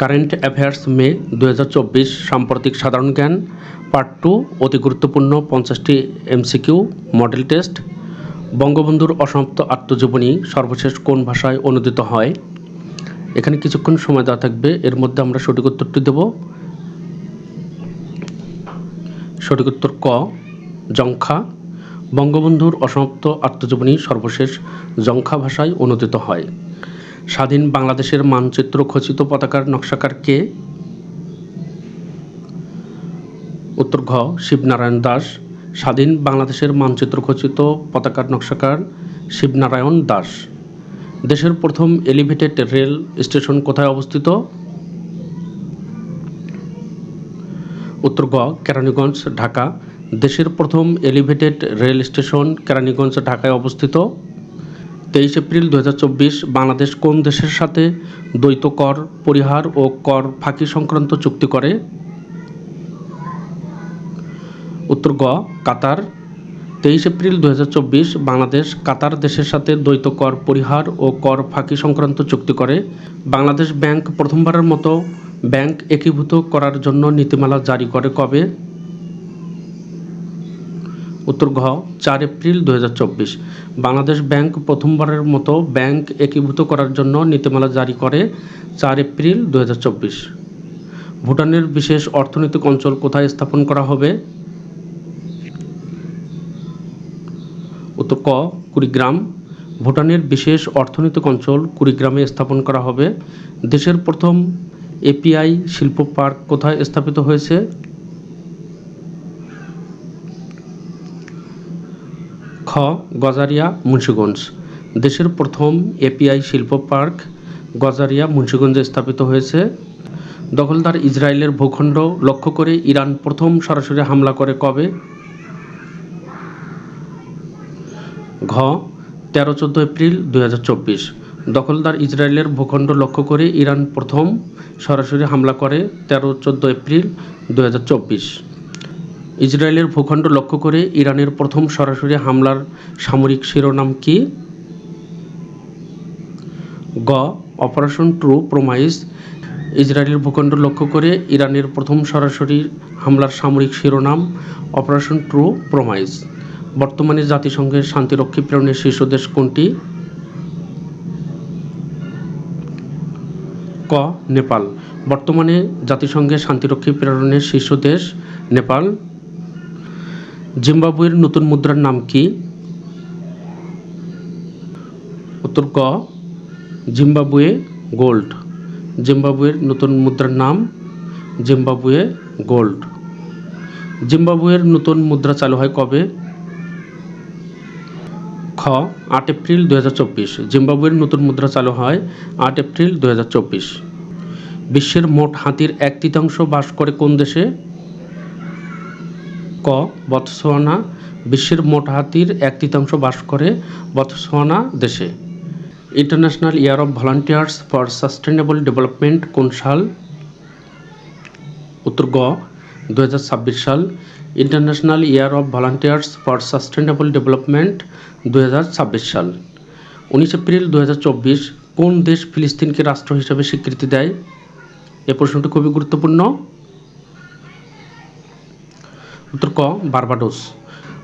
Current affairs মে দু হাজার চব্বিশ সাম্প্রতিক সাধারণ জ্ঞান পার্ট টু অতি গুরুত্বপূর্ণ পঞ্চাশটি এমসিকিউ মডেল টেস্ট বঙ্গবন্ধুর অসমাপ্ত আত্মজীবনী সর্বশেষ কোন ভাষায় অনুদিত হয়? এখানে কিছুক্ষণ সময় দেওয়া থাকবে, এর মধ্যে আমরা সঠিক উত্তরটি দেব। সঠিক উত্তর ক, জংখা, বঙ্গবন্ধুর অসমাপ্ত আত্মজীবনী সর্বশেষ জংখা ভাষায় অনুদিত হয়। স্বাধীন বাংলাদেশের মানচিত্র খচিত পতাকার নকশাকার কে? উত্তর ঘ, শিবনারায়ণ দাস। স্বাধীন বাংলাদেশের মানচিত্র খচিত পতাকার নকশাকার শিবনারায়ণ দাস। দেশের প্রথম এলিভেটেড রেল স্টেশন কোথায় অবস্থিত? উত্তর গ কেরানীগঞ্জ, ঢাকা। দেশের প্রথম এলিভেটেড রেল স্টেশন কেরানীগঞ্জ, ঢাকায় অবস্থিত। তেইশ এপ্রিল দু হাজার চব্বিশ বাংলাদেশ কোন দেশের সাথে দ্বৈত কর পরিহার ও কর ফাঁকি সংক্রান্ত চুক্তি করে? উত্তর গ, কাতার। তেইশ এপ্রিল দু হাজার চব্বিশ বাংলাদেশ কাতার দেশের সাথে দ্বৈত কর পরিহার ও কর ফাঁকি সংক্রান্ত চুক্তি করে। বাংলাদেশ ব্যাংক প্রথমবারের মতো ব্যাংক একীভূত করার জন্য নীতিমালা জারি করে কবে? উত্তর ঘ চার এপ্রিল দু হাজার চব্বিশ। বাংলাদেশ ব্যাংক প্রথমবারের মতো ব্যাংক একীভূত করার জন্য নীতিমালা জারি করে চার এপ্রিল দু হাজার চব্বিশ। ভুটানের বিশেষ অর্থনৈতিক অঞ্চল কোথায় স্থাপন করা হবে? উত্তর ক, কুড়িগ্রাম। ভুটানের বিশেষ অর্থনৈতিক অঞ্চল কুড়িগ্রামে স্থাপন করা হবে। দেশের প্রথম এপিআই শিল্প পার্ক কোথায় স্থাপিত হয়েছে? গজারিয়া, মুন্সীগঞ্জ। দেশের প্রথম এপিআই শিল্প পার্ক, গজারিয়া, মুন্সীগঞ্জে স্থাপিত হয়েছে। দখলদার ইসরায়েলের ভূখণ্ড লক্ষ্য করে ইরান প্রথম সরাসরি হামলা করে কবে? ঘ তেরো চোদ্দ এপ্রিল দু হাজার চব্বিশ। দখলদার ইসরায়েলের ভূখণ্ড লক্ষ্য করে ইরান প্রথম সরাসরি হামলা করে তেরো চোদ্দ এপ্রিল দু হাজার চব্বিশ। ইসরায়েলের ভূখণ্ড লক্ষ্য করে ইরানের প্রথম সরাসরি হামলার সামরিক শিরোনাম কি? গ. অপারেশন ট্রু প্রোমাইস ইসরায়েলের ভূখণ্ড লক্ষ্য করে ইরানের প্রথম সরাসরি হামলার সামরিক শিরোনাম অপারেশন ট্রু প্রোমাইস বর্তমানে জাতিসংঘের শান্তিরক্ষী প্রেরণের শীর্ষ দেশ কোনটি? ক. নেপাল। বর্তমানে জাতিসংঘের শান্তিরক্ষী প্রেরণের শীর্ষ দেশ নেপাল। জিম্বাবুয়ের নতুন মুদ্রার নাম কি? উত্তর ক, জিম্বাবুয়ে গোল্ড। জিম্বাবুয়ের নতুন মুদ্রার নাম জিম্বাবুয়ে গোল্ড। জিম্বাবুয়ের নতুন মুদ্রা চালু হয় কবে? খ, আট এপ্রিল দু হাজার চব্বিশ। জিম্বাবুয়ের নতুন মুদ্রা চালু হয় আট এপ্রিল দু বিশ্বের মোট হাতির এক তৃতীয়াংশ বাস করে কোন দেশে? ক বতসোয়ানা বিশ্বের মোট হাতির এক তৃতীয়াংশ বাস করে বতসোয়ানা দেশে। International year of volunteers for sustainable development কোন সাল? উত্তর গ দু হাজার ছাব্বিশ সাল। International year of volunteers for sustainable development দু হাজার ছাব্বিশ সাল। উনিশ এপ্রিল দু হাজার চব্বিশ, কোন দেশ ফিলিস্তিনকে রাষ্ট্র হিসেবে স্বীকৃতি দেয়? এ প্রশ্নটি খুবই গুরুত্বপূর্ণ। উত্তর ক, বার্বাডোস।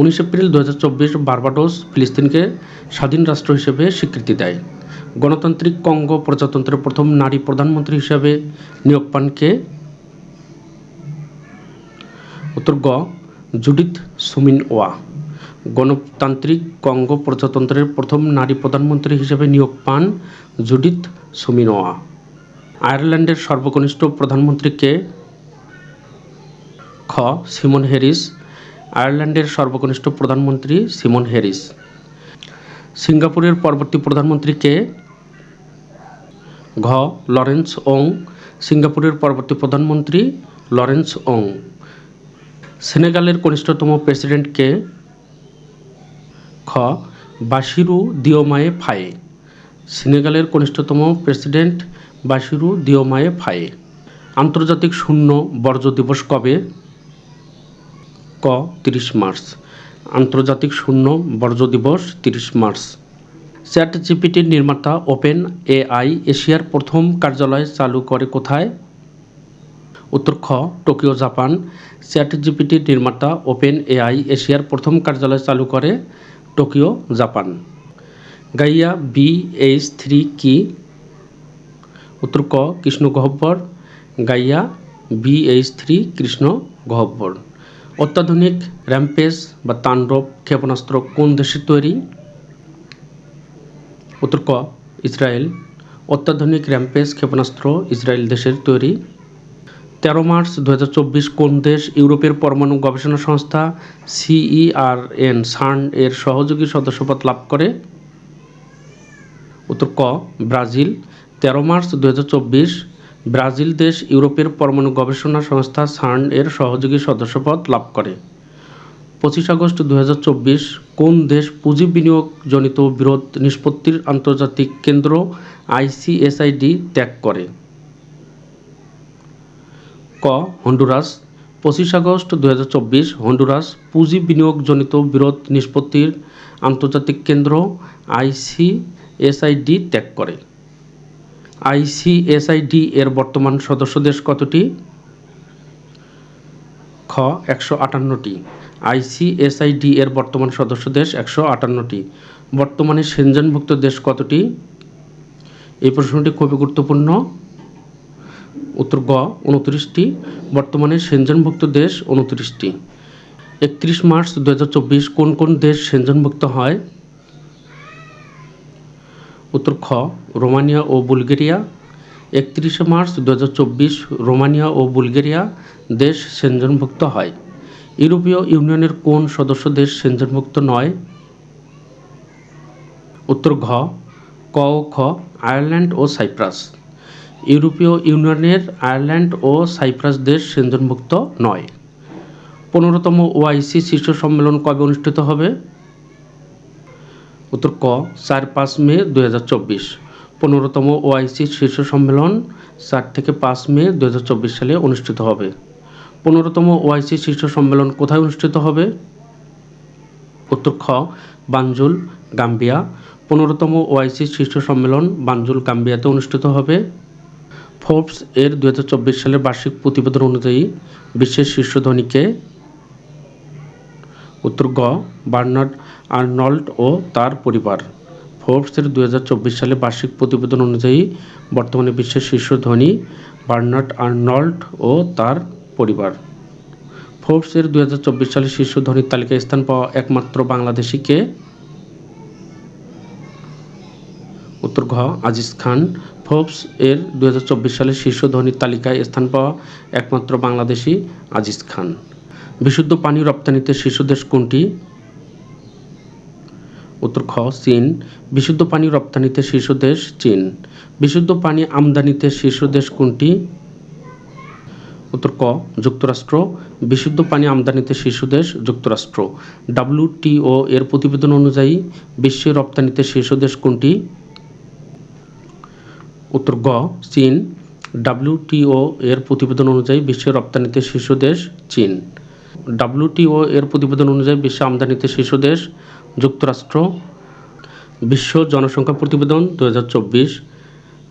উনিশ এপ্রিল দু হাজার চব্বিশ বার্বাডোস ফিলিস্তিনকে স্বাধীন রাষ্ট্র হিসেবে স্বীকৃতি দেয়। গণতান্ত্রিক কঙ্গো প্রজাতন্ত্রের প্রথম নারী প্রধানমন্ত্রী হিসেবে নিয়োগ পান কে উত্তর গ, জুডিথ সুমিন ওয়া গণতান্ত্রিক কঙ্গো প্রজাতন্ত্রের প্রথম নারী প্রধানমন্ত্রী হিসেবে নিয়োগ পান জুডিথ সুমিনোয়া আয়ারল্যান্ডের সর্বকনিষ্ঠ প্রধানমন্ত্রী কে? খ, সিমন হ্যারিস আয়ারল্যান্ডের সর্বকনিষ্ঠ প্রধানমন্ত্রী সিমন হ্যারিস সিঙ্গাপুরের পরবর্তী প্রধানমন্ত্রী কে? ঘ, লরেন্স ওং। সিঙ্গাপুরের পরবর্তী প্রধানমন্ত্রী লরেন্স ওং। সেনেগালের কনিষ্ঠতম প্রেসিডেন্ট কে? খ, বাশিরু দিওমায়ে ফায়ে। সেনেগালের কনিষ্ঠতম প্রেসিডেন্ট বাশিরু দিওমায়ে ফায়ে। আন্তর্জাতিক শূন্য বর্জ্য দিবস কবে? ক, তিরিশ মার্চ। আন্তর্জাতিক শূন্য বর্জ্য দিবস, তিরিশ মার্চ। চ্যাট জিপিটির নির্মাতা ওপেন এআই এশিয়ার প্রথম কার্যালয় চালু করে কোথায়? উত্তর খ, টোকিও, জাপান। চ্যাট জিপিটির নির্মাতা ওপেন এআই এশিয়ার প্রথম কার্যালয় চালু করে Tokyo, Japan. Gaia B H three কি? উত্তর ক, কৃষ্ণ গহ্বর গাইয়া বি এইচ থ্রি কৃষ্ণ গহ্বর অত্যাধুনিক র্যাম্পেজ বা তাণ্ডব ক্ষেপণাস্ত্র কোন দেশের তৈরি? উত্তর ক, ইসরায়েল। অত্যাধুনিক র্যাম্পেজ ক্ষেপণাস্ত্র ইসরায়েল দেশের তৈরি। তেরো মার্চ দু হাজার চব্বিশ কোন দেশ ইউরোপের পরমাণু গবেষণা সংস্থা সিইআরএন, সান এর সহযোগী সদস্যপদ লাভ করে? উত্তর ক, ব্রাজিল। তেরো মার্চ দু হাজার চব্বিশ ব্রাজিল দেশ ইউরোপের পরমাণু গবেষণা সংস্থা সার্ন এর সহযোগী সদস্যপদ লাভ করে। পঁচিশ আগস্ট দু হাজার চব্বিশ কোন দেশ পুঁজি বিনিয়োগজনিত বিরোধ নিষ্পত্তির আন্তর্জাতিক কেন্দ্র আইসিএসআইডি ত্যাগ করে? ক. হন্ডুরাস। পঁচিশ আগস্ট দু হন্ডুরাস পুঁজি বিনিয়োগজনিত বিরোধ নিষ্পত্তির আন্তর্জাতিক কেন্দ্র আইসিএসআইডি ত্যাগ করে। আইসিএসআইডি এর বর্তমান সদস্য দেশ কতটি? খ, একশো আটান্নটি। আইসিএসআইডি এর বর্তমান সদস্য দেশ একশো আটান্নটি। বর্তমানে সেনজনভুক্ত দেশ কতটি? এই প্রশ্নটি খুবই গুরুত্বপূর্ণ। উত্তর গ, উনত্রিশটি। বর্তমানে সেনজনভুক্ত দেশ উনত্রিশটি। একত্রিশ মার্চ দু হাজার চব্বিশ কোন কোন দেশ সেনজনভুক্ত হয়? উত্তর খ, রোমানিয়া ও বুলগেরিয়া। একত্রিশে মার্চ দু হাজার চব্বিশ, রোমানিয়া ও বুলগেরিয়া দেশ সেনজনভুক্ত হয়। ইউরোপীয় ইউনিয়নের কোন সদস্য দেশ সেনজনভুক্ত নয়? উত্তর ঘ, ক খ, আয়ারল্যান্ড ও সাইপ্রাস। ইউরোপীয় ইউনিয়নের আয়ারল্যান্ড ও সাইপ্রাস দেশ সেনজনভুক্ত নয়। পনেরোতম ওআইসি শীর্ষ সম্মেলন কবে অনুষ্ঠিত হবে? উত্তর ক, চার পাঁচ মে দু হাজার চব্বিশ। পনেরোতম ওআইসি শীর্ষ সম্মেলন চার থেকে পাঁচ মে দু হাজার চব্বিশ সালে অনুষ্ঠিত হবে। পনেরোতম ওআইসি শীর্ষ সম্মেলন কোথায় অনুষ্ঠিত হবে? উত্তর খ, বানজুল, গাম্বিয়া। পনেরোতম ওআইসি শীর্ষ সম্মেলন বানজুল, গাম্বিয়াতে অনুষ্ঠিত হবে। ফোর্বস এর দু হাজার চব্বিশ সালের বার্ষিক প্রতিবেদন অনুযায়ী বিশ্বের শীর্ষ ধনীকে উত্তর গ, বার্নার্ড আর্নল্ড ও তার পরিবার। ফোর্বসের দু হাজার চব্বিশ সালে বার্ষিক প্রতিবেদন অনুযায়ী বর্তমানে বিশ্বের শীর্ষ ধনী বার্নার্ড আর্নল্ড ও তার পরিবার। ফোর্বসের দু সালে শীর্ষ ধনীর তালিকায় স্থান পাওয়া একমাত্র বাংলাদেশি কে? উত্তর ঘ, আজিজ খান। ফোর্বস এর দু সালে শীর্ষ ধনীর তালিকায় স্থান পাওয়া একমাত্র বাংলাদেশি আজিজ খান। বিশুদ্ধ পানি রপ্তানিতে শীর্ষ দেশ কোনটি? উত্তর খ, চীন। বিশুদ্ধ পানি রপ্তানিতে শীর্ষ দেশ চীন। বিশুদ্ধ পানি আমদানিতে শীর্ষ দেশ কোনটি? উত্তর ক, যুক্তরাষ্ট্র। বিশুদ্ধ পানি আমদানিতে শীর্ষ দেশ যুক্তরাষ্ট্র ডাব্লিউটিও এর প্রতিবেদন অনুযায়ী বিশ্বে রপ্তানিতে শীর্ষ দেশ কোনটি? উত্তর গ, চীন। ডাব্লিউটিও এর প্রতিবেদন অনুযায়ী বিশ্বে রপ্তানিতে শীর্ষ দেশ চীন। ডাব্লিউটিও এর প্রতিবেদন অনুযায়ী বিশ্ব আমদানিতে শীর্ষ দেশ, যুক্তরাষ্ট্র, বিশ্ব জনসংখ্যা প্রতিবেদন দু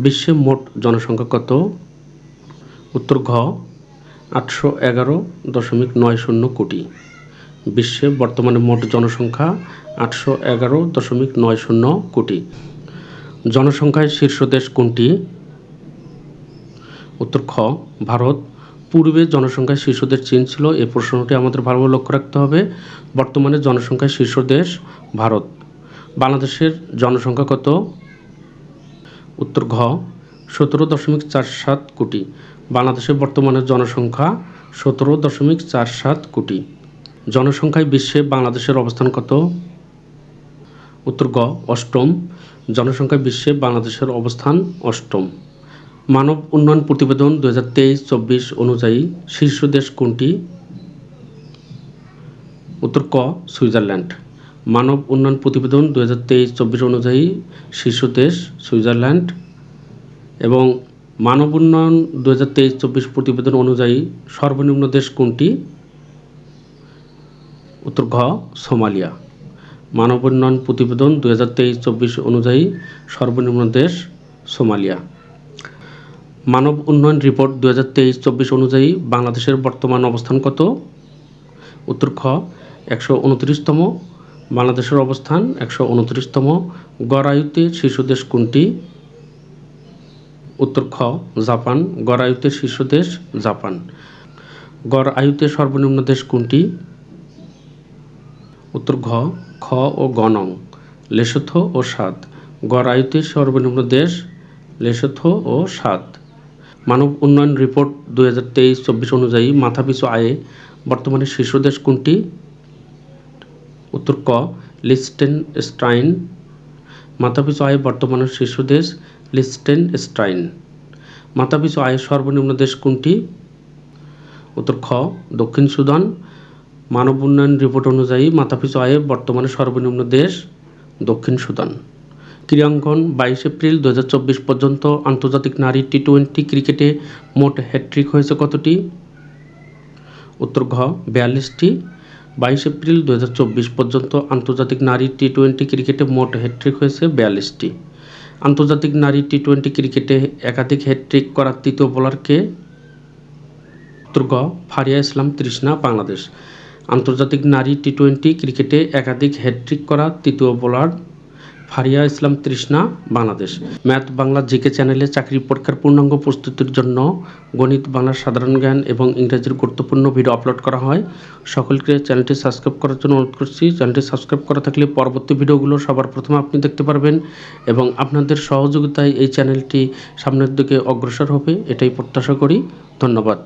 বিশ্বে মোট জনসংখ্যা কত? উত্তর ঘ, আটশো এগারো দশমিক নয় শূন্য কোটি। বিশ্বে বর্তমানে মোট জনসংখ্যা আটশো এগারো দশমিক নয় শূন্য কোটি। জনসংখ্যায় শীর্ষ দেশ কোনটি? উত্তর খ ভারত পূর্বে জনসংখ্যায় দেশ চীন ছিল, এ প্রশ্নটি আমাদের ভালোভাবে লক্ষ্য রাখতে হবে। বর্তমানে জনসংখ্যায় শীর্ষ দেশ ভারত। বাংলাদেশের জনসংখ্যা কত? উত্তর ঘ, সতেরো দশমিক চার সাত কোটি। বাংলাদেশের বর্তমানে জনসংখ্যা সতেরো দশমিক চার সাত কোটি। জনসংখ্যায় বিশ্বে বাংলাদেশের অবস্থান কত? উত্তর গ অষ্টম। জনসংখ্যায় বিশ্বে বাংলাদেশের অবস্থান অষ্টম। মানব উন্নয়ন প্রতিবেদন দু হাজার তেইশ, চব্বিশ অনুযায়ী শীর্ষ দেশ কোনটি? উত্তর ক, সুইজারল্যান্ড। মানব উন্নয়ন প্রতিবেদন দু হাজার তেইশ, চব্বিশ অনুযায়ী শীর্ষ দেশ সুইজারল্যান্ড এবং মানব উন্নয়ন দু হাজার তেইশ, চব্বিশ প্রতিবেদন অনুযায়ী সর্বনিম্ন দেশ কোনটি? উত্তর ঘ, সোমালিয়া। মানব উন্নয়ন প্রতিবেদন দু হাজার তেইশ, চব্বিশ অনুযায়ী সর্বনিম্ন দেশ সোমালিয়া। মানব উন্নয়ন রিপোর্ট দু হাজার তেইশ চব্বিশ অনুযায়ী বাংলাদেশের বর্তমান অবস্থান কত? উত্তর খ, একশো উনত্রিশতম। বাংলাদেশের অবস্থান, একশো উনত্রিশতম। গড় আয়ুতে শীর্ষ দেশ কোনটি? উত্তর খ, জাপান। গড় আয়ুতে শীর্ষ দেশ জাপান। গড় আয়ুতে সর্বনিম্ন দেশ কোনটি? উত্তর ঘ, খ ও গণং। লেসোথো ও সাত। গড় আয়ুতে সর্বনিম্ন দেশ লেসোথো ও সাত। মানব উন্নয়ন রিপোর্ট দু হাজার তেইশ চব্বিশ অনুযায়ী মাথাপিছু আয়ে বর্তমানে শীর্ষ দেশ কোনটি? উত্তর ক লিস্টেন স্ট্রাইন মাথাপিছু আয়ে বর্তমানে শীর্ষ দেশ লিস্টেন স্ট্রাইন মাথাপিছু আয়ের সর্বনিম্ন দেশ কোনটি? উত্তর খ, দক্ষিণ সুদান। মানব উন্নয়ন রিপোর্ট অনুযায়ী মাথাপিছু আয়ে বর্তমানে সর্বনিম্ন দেশ দক্ষিণ সুদান। ক্রীড়াঙ্গন বাইশ এপ্রিল দু হাজার চব্বিশ পর্যন্ত আন্তর্জাতিক নারী টি টোয়েন্টি ক্রিকেটে মোট হ্যাট্রিক হয়েছে কতটি? উত্তর ঘ, বিয়াল্লিশটি। বাইশ এপ্রিল দুহাজার চব্বিশ পর্যন্ত আন্তর্জাতিক নারী টি টোয়েন্টি ক্রিকেটে মোট হ্যাট্রিক হয়েছে বিয়াল্লিশটি। আন্তর্জাতিক নারী টি টোয়েন্টি ক্রিকেটে একাধিক হ্যাট্রিক করার তৃতীয় বোলারকে উত্তর গ ফারিয়া ইসলাম তৃষ্ণা, বাংলাদেশ। আন্তর্জাতিক নারী টি টোয়েন্টি ক্রিকেটে একাধিক হ্যাট্রিক করা তৃতীয় bowler Fariha Islam Trisna, Bangladesh. Math Bangla GK চ্যানেলে চাকরি পরীক্ষার পূর্ণাঙ্গ প্রস্তুতির জন্য গণিত, বাংলার সাধারণ জ্ঞান এবং ইংরেজির গুরুত্বপূর্ণ ভিডিও আপলোড করা হয়। সকলকে চ্যানেলটি সাবস্ক্রাইব করার জন্য অনুরোধ করছি। চ্যানেলটি সাবস্ক্রাইব করা থাকলে পরবর্তী ভিডিওগুলো সবার প্রথমে আপনি দেখতে পারবেন এবং আপনাদের সহযোগিতায় এই চ্যানেলটি সামনের দিকে অগ্রসর হবে, এটাই প্রত্যাশা করি। ধন্যবাদ।